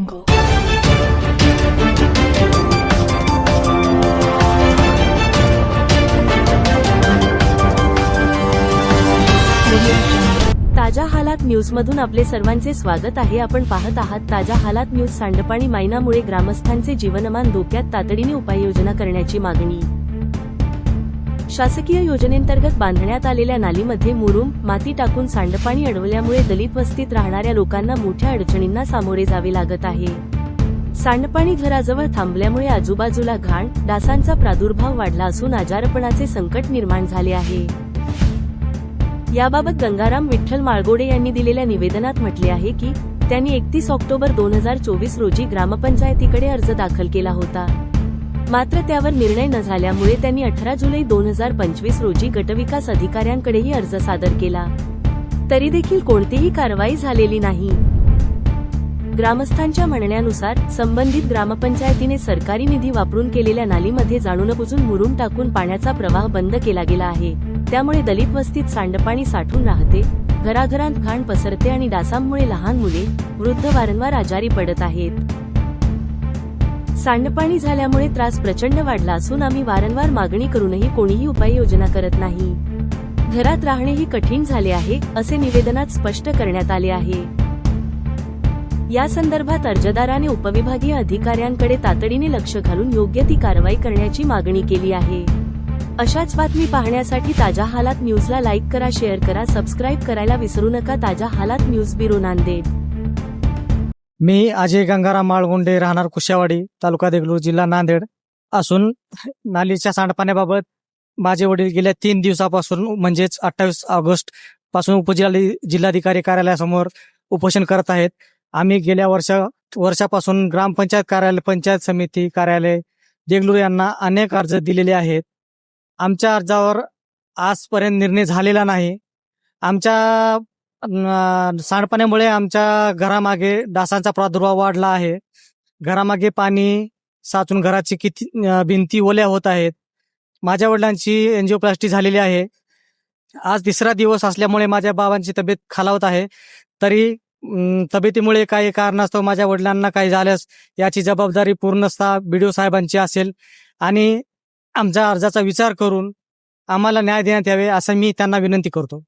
ताज्या हालात न्यूजमधून आपले सर्वांचे स्वागत आहे. आपण पाहत आहात ताज्या हालात न्यूज सांडपाणी मायनामुळे ग्रामस्थांचे जीवनमान धोक्यात तातडीने उपाययोजना करण्याची मागणी. शासकीय योजनेंतर्गत बांधण्यात आलेल्या नालीमध्ये मुरुम माती टाकून सांडपाणी अडवल्यामुळे दलित वस्तीत राहणाऱ्या लोकांना मोठ्या अडचणींना सामोरे जावे लागत आहे. सांडपाणी घराजवळ थांबल्यामुळे आजूबाजूला घाण डासांचा प्रादुर्भाव वाढला असून आजारपणाचे संकट निर्माण झाले आहे. याबाबत गंगाराम विठ्ठल माळगोडे यांनी दिलेल्या निवेदनात म्हटले आहे की त्यांनी एकतीस ऑक्टोबर दोन हजार चोवीस रोजी ग्रामपंचायतीकडे अर्ज दाखल केला होता. मात्र त्यावर निर्णय न झाल्यामुळे त्यांनी अठरा जुलै दोन हजार पंचवीस रोजी गटविकास अधिकाऱ्यांकडेही अर्ज सादर केला. तरी देखील कोणतीही कारवाई झालेली नाही. ग्रामस्थांच्या म्हणण्यानुसार संबंधित ग्रामपंचायतीने सरकारी निधी वापरून केलेल्या नालीमध्ये जाणून बुजून मुरुम टाकून पाण्याचा प्रवाह बंद केला गेला आहे. त्यामुळे दलित वस्तीत सांडपाणी साठून राहते घराघरांत घाण पसरते आणि डासांमुळे लहान मुले वृद्ध वारंवार आजारी पडत आहेत. सांडपाणी झाल्यामुळे त्रास प्रचंड वाढला असून आम्ही वारंवार मागणी करूनही कोणीही उपाययोजना करत नाही. घरात राहणेही कठीण झाले आहे असे निवेदनात स्पष्ट करण्यात आले आहे. या संदर्भात अर्जदाराने उपविभागीय अधिकाऱ्यांकडे तातडीने लक्ष घालून योग्य ती कारवाई करण्याची मागणी केली आहे. अशाच बातमी पाहण्यासाठी ताज्या हालात न्यूजला लाईक करा शेअर करा सबस्क्राईब करायला विसरू नका. ताज्या हालात न्यूज ब्युरो नांदेड. मी अजय गंगाराम माळगुंडे राहणार कुशावाडी तालुका देगलूर जिल्हा नांदेड. असून नालीच्या सांडपाण्याबाबत माझे वडील गेल्या तीन दिवसापासून म्हणजेच अठ्ठावीस ऑगस्टपासून उपजिल्हा जिल्हाधिकारी कार्यालयासमोर उपोषण करत आहेत. आम्ही गेल्या वर्षा वर्षापासून ग्रामपंचायत कार्यालय पंचायत समिती कार्यालय देगलूर यांना अनेक अर्ज दिलेले आहेत. आमच्या अर्जावर आजपर्यंत निर्णय झालेला नाही. आमच्या सांडपाण्यामुळे आमच्या घरामागे डासांचा प्रादुर्भाव वाढला आहे. घरामागे पाणी साचून घराची किती भिंती ओल्या होत आहेत. माझ्या वडिलांची एन्जिओप्लास्टी झालेली आहे. आज तिसरा दिवस असल्यामुळे माझ्या बाबांची तब्येत खालावत आहे. तरी तब्येतीमुळे काही कारणास्तव माझ्या वडिलांना काही झाल्यास याची जबाबदारी पूर्णतः बीडीओ साहेबांची असेल. आणि आमच्या अर्जाचा विचार करून आम्हाला न्याय देण्यात यावे असं मी त्यांना विनंती करतो.